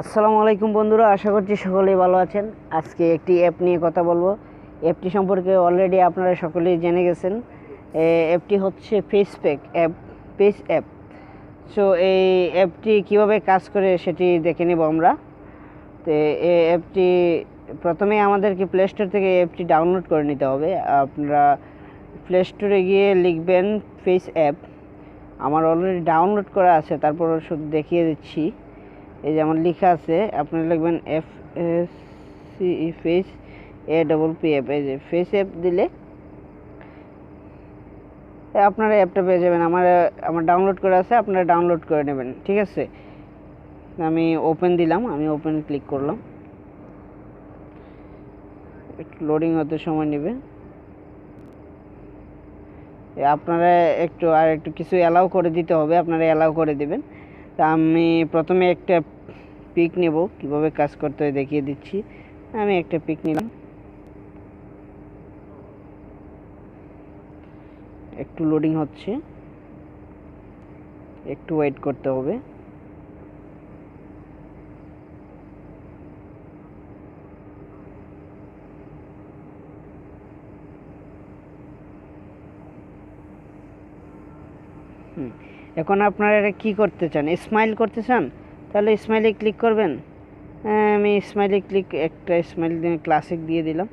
আসসালামু আলাইকুম বন্ধুরা, আশা করছি সকলেই ভালো আছেন। আজকে একটি অ্যাপ নিয়ে কথা বলব। অ্যাপটি সম্পর্কে অলরেডি আপনারা সকলেই জেনে গেছেন। অ্যাপটি হচ্ছে face pack app page app so এই অ্যাপটি কীভাবে কাজ করে সেটি দেখে নেব আমরা। তো এই অ্যাপটি প্রথমে আমাদেরকে প্লে স্টোর থেকে অ্যাপটি ডাউনলোড করে নিতে হবে। আপনারা প্লে স্টোরে গিয়ে লিখবেন ফেস অ্যাপ আমার অলরেডি ডাউনলোড করা আছে, তারপর শুধু দেখিয়ে দিচ্ছি। এই যে আমার লেখা আছে, আপনারা লিখবেন F C face A double P F এই যে ফেস অ্যাপ দিলে আপনারা অ্যাপটা পেয়ে যাবেন। আমার আমার ডাউনলোড করা আছে, আপনারা ডাউনলোড করে নেবেন, ঠিক আছে? আমি ওপেন দিলাম, আমি ওপেন ক্লিক করলাম। একটু লোডিং হতে সময় নেবে। আপনারা একটু, আর একটু কিছু অ্যালাউ করে দিতে হবে, আপনারা অ্যালাউ করে দিবেন। তা আমি প্রথমে একটা পিক নেব, কীভাবে কাজ করতে হয় দেখিয়ে দিচ্ছি। আমি একটা পিক নিলাম। একটু লোডিং হচ্ছে। একটু ওয়েট করতে হবে। এখন আপনারা এটা কী করতে চান? স্মাইল করতে চান? তাহলে স্মাইলে ক্লিক করবেন। হ্যাঁ, আমি স্মাইলে ক্লিক একটা স্মাইল দিয়ে ক্লাসিক দিয়ে দিলাম।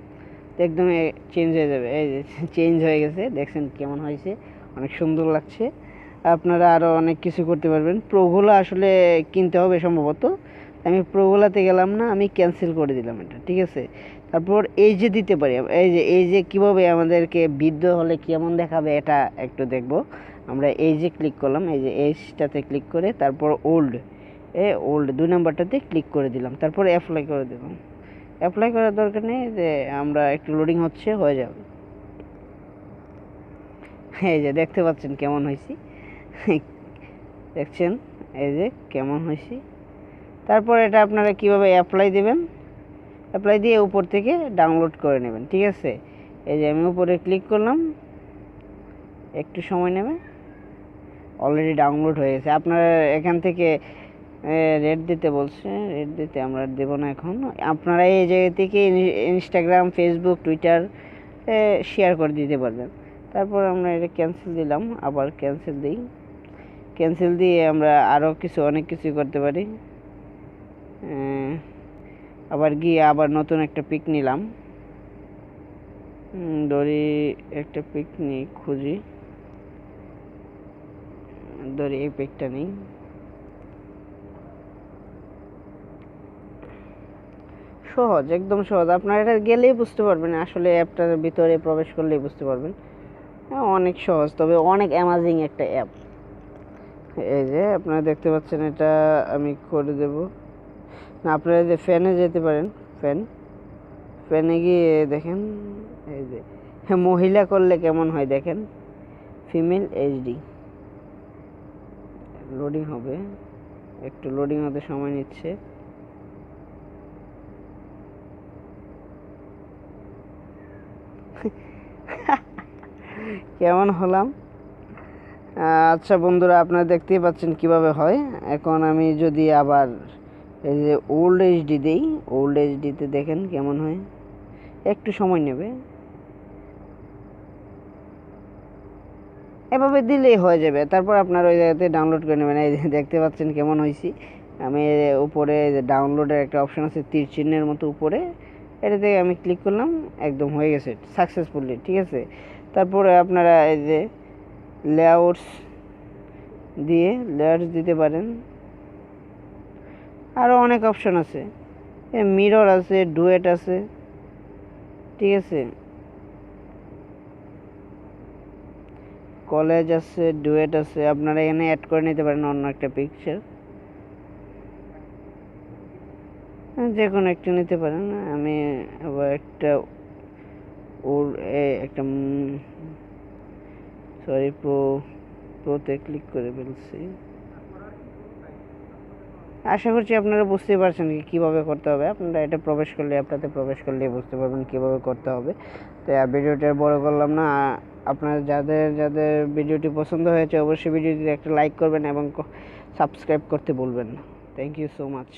তো একদম চেঞ্জ হয়ে যাবে। এই চেঞ্জ হয়ে গেছে। দেখছেন কেমন হয়েছে? অনেক সুন্দর লাগছে। আপনারা আরও অনেক কিছু করতে পারবেন। প্রোগুলো আসলে কিনতে হবে সম্ভবত। আমি প্রোগুলাতে গেলাম না আমি ক্যান্সেল করে দিলাম এটা। ঠিক আছে? তারপর এই যে দিতে পারি, এই যে এই যে কীভাবে আমাদেরকে বৃদ্ধ হলে কেমন দেখাবে এটা একটু দেখব। আমরা এই যে ক্লিক করলাম, এই যে এইটাতে ক্লিক করে তারপর ওল্ড এ ওল্ড দুই নাম্বারটাতে ক্লিক করে দিলাম, তারপর অ্যাপ্লাই করে দিলাম। অ্যাপ্লাই করার দরকার নেই যে আমরা একটু লোডিং হচ্ছে, হয়ে যাবে। এই যে দেখতে পাচ্ছেন কেমন হয়েছি। দেখছেন? এই যে কেমন হয়েছি। তারপর এটা আপনারা কীভাবে অ্যাপ্লাই দেবেন? অ্যাপ্লাই দিয়ে উপর থেকে ডাউনলোড করে নেবেন, ঠিক আছে? এই যে আমি উপরে ক্লিক করলাম, একটু সময় নেবে। অলরেডি ডাউনলোড হয়ে গেছে। আপনারা এখান থেকে রেট দিতে বলছে রেট দিতে আমরা দেবো না এখন। আপনারা এই জায়গা থেকে ইনস্টাগ্রাম ফেসবুক টুইটার শেয়ার করে দিতে পারবেন। তারপর আমরা এটা ক্যান্সেল দিলাম, আবার ক্যান্সেল দিই। ক্যান্সেল দিয়ে আমরা আরও কিছু, অনেক কিছু করতে পারি। আবার গিয়ে আবার নতুন একটা পিক নিলাম। দড়ি একটা পিক নিই খুঁজি। দড়ি এই পিকটা নেই। সহজ একদম সহজ। আপনারা এটা গেলেই বুঝতে পারবেন আসলে অ্যাপটার ভিতরে প্রবেশ করলেই বুঝতে পারবেন। হ্যাঁ, অনেক সহজ তবে অনেক অ্যামাজিং একটা অ্যাপ এই যে আপনারা দেখতে পাচ্ছেন এটা আমি করে দেব। আপনারা যে ফ্যানে যেতে পারেন ফ্যান ফ্যানে গিয়ে দেখেন, এই যে, মহিলা করলে কেমন হয় দেখেন ফিমেল এইচডি লোডিং হবে, একটু লোডিং হতে সময় নিচ্ছে। কেমন হলাম? আচ্ছা বন্ধুরা, আপনারা দেখতেই পাচ্ছেন কীভাবে হয়। এখন আমি যদি আবার এই যে ওল্ড এইচডি দিই ওল্ড এইচডিতে দেখেন কেমন হয়। একটু সময় নেবে। এভাবে দিলেই হয়ে যাবে। তারপর আপনার ওই জায়গাতে ডাউনলোড করে নেবেন। এই দেখতে পাচ্ছেন কেমন হয়েছি আমি উপরে ডাউনলোডের একটা অপশন আছে তীর চিহ্নের মতো উপরে। এটাতে আমি ক্লিক করলাম, একদম হয়ে গেছে সাকসেসফুলি ঠিক আছে? তারপরে আপনারা এই যে লেআউটস দিয়ে লেআউটস দিতে পারেন। আরও অনেক অপশন আছে। এ মিরর আছে ডুয়েট আছে, ঠিক আছে? কলেজ আছে ডুয়েট আছে, আপনারা এখানে অ্যাড করে নিতে পারেন অন্য একটা পিকচার যে কোনো একটা নিতে পারেন। আমি আবার একটা ওর একটা সরি প্রো প্রোতে ক্লিক করে ফেলছি। আশা করছি আপনারা বুঝতে পারছেন কি কীভাবে করতে হবে। আপনারা এটা প্রবেশ করলে, আপনাদের প্রবেশ করলে বুঝতে পারবেন কীভাবে করতে হবে। তো ভিডিওটা বড় করলাম না। আপনার যাদের যাদের ভিডিওটি পছন্দ হয়েছে, অবশ্যই ভিডিওটিতে একটা লাইক করবেন এবং সাবস্ক্রাইব করতে বলবেন না। Thank you so much